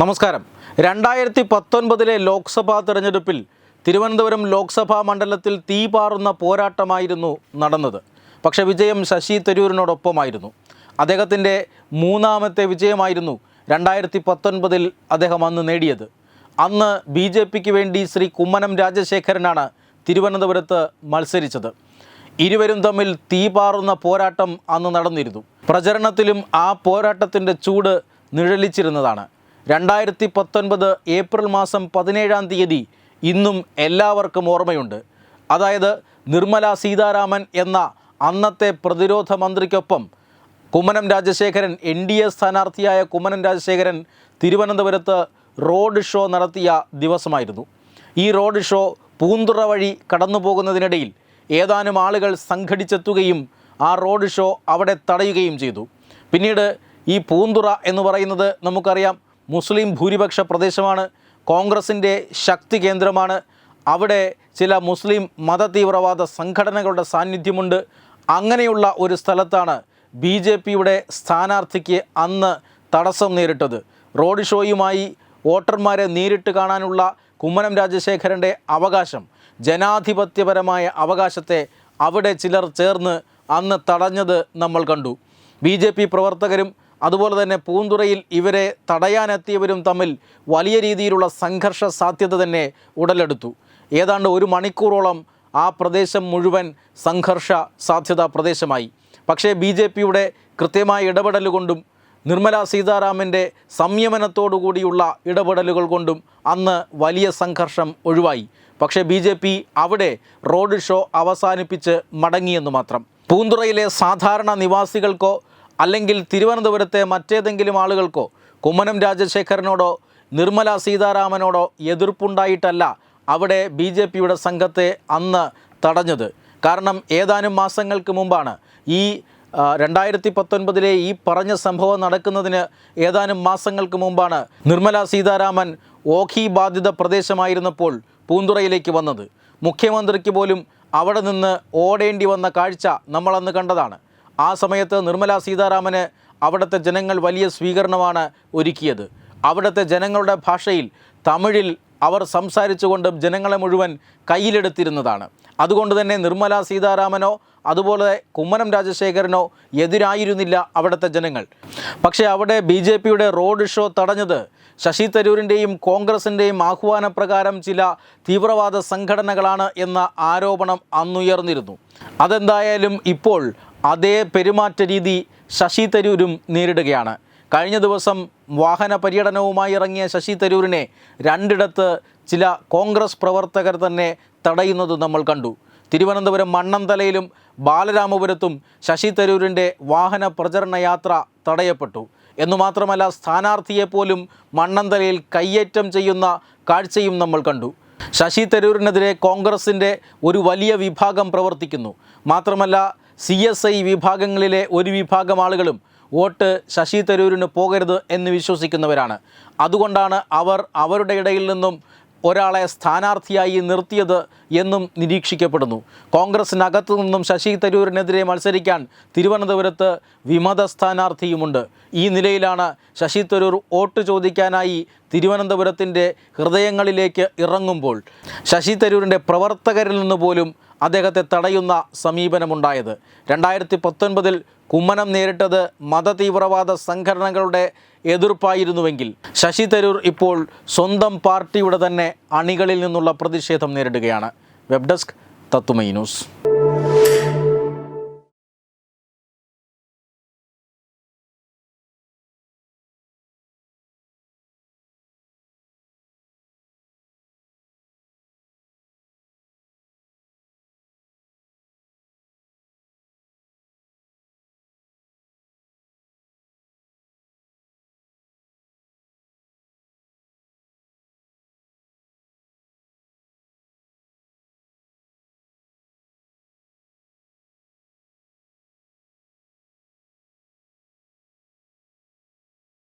നമസ്കാരം. രണ്ടായിരത്തി പത്തൊൻപതിലെ ലോക്സഭാ തെരഞ്ഞെടുപ്പിൽ തിരുവനന്തപുരം ലോക്സഭാ മണ്ഡലത്തിൽ തീ പാറുന്ന പോരാട്ടമായിരുന്നു നടന്നത്. പക്ഷെ വിജയം ശശി തരൂരിനോടൊപ്പമായിരുന്നു. അദ്ദേഹത്തിന്റെ മൂന്നാമത്തെ വിജയമായിരുന്നു രണ്ടായിരത്തി പത്തൊൻപതിൽ അദ്ദേഹം അന്ന് നേടിയത്. അന്ന് ബി ജെ പിക്ക് വേണ്ടി ശ്രീ കുമ്മനം രാജശേഖരനാണ് തിരുവനന്തപുരത്ത് മത്സരിച്ചത്. ഇരുവരും തമ്മിൽ തീ പാറുന്ന പോരാട്ടം അന്ന് നടന്നിരുന്നു. പ്രചരണത്തിലും ആ പോരാട്ടത്തിന്റെ ചൂട് നിഴലിച്ചിരുന്നതാണ്. രണ്ടായിരത്തി പത്തൊൻപത് ഏപ്രിൽ മാസം പതിനേഴാം തീയതി ഇന്നും എല്ലാവർക്കും ഓർമ്മയുണ്ട്. അതായത് നിർമ്മല സീതാരാമൻ എന്ന അന്നത്തെ പ്രതിരോധ മന്ത്രിക്കൊപ്പം Kummanam Rajasekharan N D A സ്ഥാനാർത്ഥിയായ Kummanam Rajasekharan തിരുവനന്തപുരത്ത് റോഡ് ഷോ നടത്തിയ ദിവസമായിരുന്നു. ഈ റോഡ് ഷോ പൂന്തുറ വഴി കടന്നു പോകുന്നതിനിടയിൽ ഏതാനും ആളുകൾ സംഘടിച്ചെത്തുകയും ആ റോഡ് ഷോ അവിടെ തടയുകയും ചെയ്തു. പിന്നീട് ഈ പൂന്തുറ എന്ന് പറയുന്നത് നമുക്കറിയാം മുസ്ലിം ഭൂരിപക്ഷ പ്രദേശമാണ്. കോൺഗ്രസിന്റെ ശക്തി കേന്ദ്രമാണ്. അവിടെ ചില മുസ്ലിം മത തീവ്രവാദ സംഘടനകളുടെ സാന്നിധ്യമുണ്ട്. അങ്ങനെയുള്ള ഒരു സ്ഥലത്താണ് ബി ജെ പിയുടെ സ്ഥാനാർത്ഥിക്ക് അന്ന് തടസ്സം നേരിട്ടത്. റോഡ് ഷോയുമായി വോട്ടർമാരെ നേരിട്ട് കാണാനുള്ള കുമ്മനം രാജശേഖരന്റെ അവകാശം ജനാധിപത്യപരമായ അവകാശത്തെ അവിടെ ചിലർ ചേർന്ന് അന്ന് തടഞ്ഞത് നമ്മൾ കണ്ടു. ബി പ്രവർത്തകരും അതുപോലെ തന്നെ പൂന്തുറയിൽ ഇവരെ തടയാനെത്തിയവരും തമ്മിൽ വലിയ രീതിയിലുള്ള സംഘർഷ സാധ്യത തന്നെ ഉടലെടുത്തു. ഏതാണ്ട് ഒരു മണിക്കൂറോളം ആ പ്രദേശം മുഴുവൻ സംഘർഷ സാധ്യതാ പ്രദേശമായി. പക്ഷേ ബി ജെ പിയുടെ കൃത്യമായ ഇടപെടൽ കൊണ്ടും നിർമ്മല സീതാരാമന്റെ സംയമനത്തോടുകൂടിയുള്ള ഇടപെടലുകൾ കൊണ്ടും അന്ന് വലിയ സംഘർഷം ഒഴിവായി. പക്ഷേ ബി ജെ പി അവിടെ റോഡ് ഷോ അവസാനിപ്പിച്ച് മടങ്ങിയെന്ന് മാത്രം. പൂന്തുറയിലെ സാധാരണ നിവാസികൾക്കോ അല്ലെങ്കിൽ തിരുവനന്തപുരത്തെ മറ്റേതെങ്കിലും ആളുകൾക്കോ കുമ്മനം രാജശേഖരനോടോ നിർമ്മല സീതാരാമനോടോ എതിർപ്പുണ്ടായിട്ടല്ല അവിടെ ബി ജെ പിയുടെ സംഘത്തെ അന്ന് തടഞ്ഞത്. കാരണം ഏതാനും മാസങ്ങൾക്ക് മുമ്പാണ് ഈ രണ്ടായിരത്തി പത്തൊൻപതിലെ ഈ പറഞ്ഞ സംഭവം നടക്കുന്നതിന് ഏതാനും മാസങ്ങൾക്ക് മുമ്പാണ് നിർമ്മല സീതാരാമൻ ഓഖി ബാധിത പ്രദേശമായിരുന്നപ്പോൾ പൂന്തുറയിലേക്ക് വന്നത്. മുഖ്യമന്ത്രിക്ക് പോലും അവിടെ നിന്ന് ഓടേണ്ടി വന്ന കാഴ്ച നമ്മളന്ന് കണ്ടതാണ്. ആ സമയത്ത് നിർമ്മല സീതാരാമന് അവിടുത്തെ ജനങ്ങൾ വലിയ സ്വീകരണമാണ് ഒരുക്കിയത്. അവിടുത്തെ ജനങ്ങളുടെ ഭാഷയിൽ തമിഴിൽ അവർ സംസാരിച്ചുകൊണ്ട് ജനങ്ങളെ മുഴുവൻ കയ്യിലെടുത്തിരുന്നതാണ്. അതുകൊണ്ട് തന്നെ നിർമ്മല സീതാരാമനോ അതുപോലെ കുമ്മനം രാജശേഖരനോ എതിരായിരുന്നില്ല അവിടുത്തെ ജനങ്ങൾ. പക്ഷേ അവിടെ ബി റോഡ് ഷോ തടഞ്ഞത് ശശി തരൂരിന്റെയും കോൺഗ്രസിന്റെയും ആഹ്വാനപ്രകാരം ചില തീവ്രവാദ സംഘടനകളാണ് എന്ന ആരോപണം അന്നുയർന്നിരുന്നു. അതെന്തായാലും ഇപ്പോൾ അതേ പെരുമാറ്റ രീതി ശശി തരൂരും നേരിടുകയാണ്. കഴിഞ്ഞ ദിവസം വാഹന പര്യടനവുമായി ഇറങ്ങിയ ശശി തരൂരിനെ രണ്ടിടത്ത് ചില കോൺഗ്രസ് പ്രവർത്തകർ തന്നെ തടയുന്നത് നമ്മൾ കണ്ടു. തിരുവനന്തപുരം മണ്ണന്തലയിലും ബാലരാമപുരത്തും ശശി തരൂരിന്റെ വാഹന പ്രചരണ യാത്ര തടയപ്പെട്ടു. എന്നു മാത്രമല്ല സ്ഥാനാർത്ഥിയെ പോലും മണ്ണന്തലയിൽ കയ്യേറ്റം ചെയ്യുന്ന കാഴ്ചയും നമ്മൾ കണ്ടു. ശശി തരൂരിനെതിരെ കോൺഗ്രസിന്റെ ഒരു വലിയ വിഭാഗം പ്രവർത്തിക്കുന്നു. മാത്രമല്ല സി എസ് ഐ വിഭാഗങ്ങളിലെ ഒരു വിഭാഗം ആളുകളും വോട്ട് ശശി തരൂരിന് പോകരുത് എന്ന് വിശ്വസിക്കുന്നവരാണ്. അതുകൊണ്ടാണ് അവർ അവരുടെ ഇടയിൽ നിന്നും ഒരാളെ സ്ഥാനാർത്ഥിയായി നിർത്തിയത് എന്നും നിരീക്ഷിക്കപ്പെടുന്നു. കോൺഗ്രസിനകത്തു നിന്നും ശശി തരൂരിനെതിരെ മത്സരിക്കാൻ തിരുവനന്തപുരത്ത് വിമത സ്ഥാനാർത്ഥിയുമുണ്ട്. ഈ നിലയിലാണ് ശശി തരൂർ വോട്ട് ചോദിക്കാനായി തിരുവനന്തപുരത്തിന്റെ ഹൃദയങ്ങളിലേക്ക് ഇറങ്ങുമ്പോൾ ശശി തരൂരിന്റെ പ്രവർത്തകരിൽ നിന്ന് പോലും അദ്ദേഹത്തെ തടയുന്ന സമീപനമുണ്ടായത്. രണ്ടായിരത്തി പത്തൊൻപതിൽ കുമ്മനം നേരിട്ടത് മതതീവ്രവാദ സംഘടനകളുടെ എതിർപ്പായിരുന്നുവെങ്കിൽ ശശി തരൂർ ഇപ്പോൾ സ്വന്തം പാർട്ടിയുടെ തന്നെ അണികളിൽ നിന്നുള്ള പ്രതിഷേധം നേരിടുകയാണ്. വെബ് ഡെസ്ക് തത്തുമൈ ന്യൂസ്.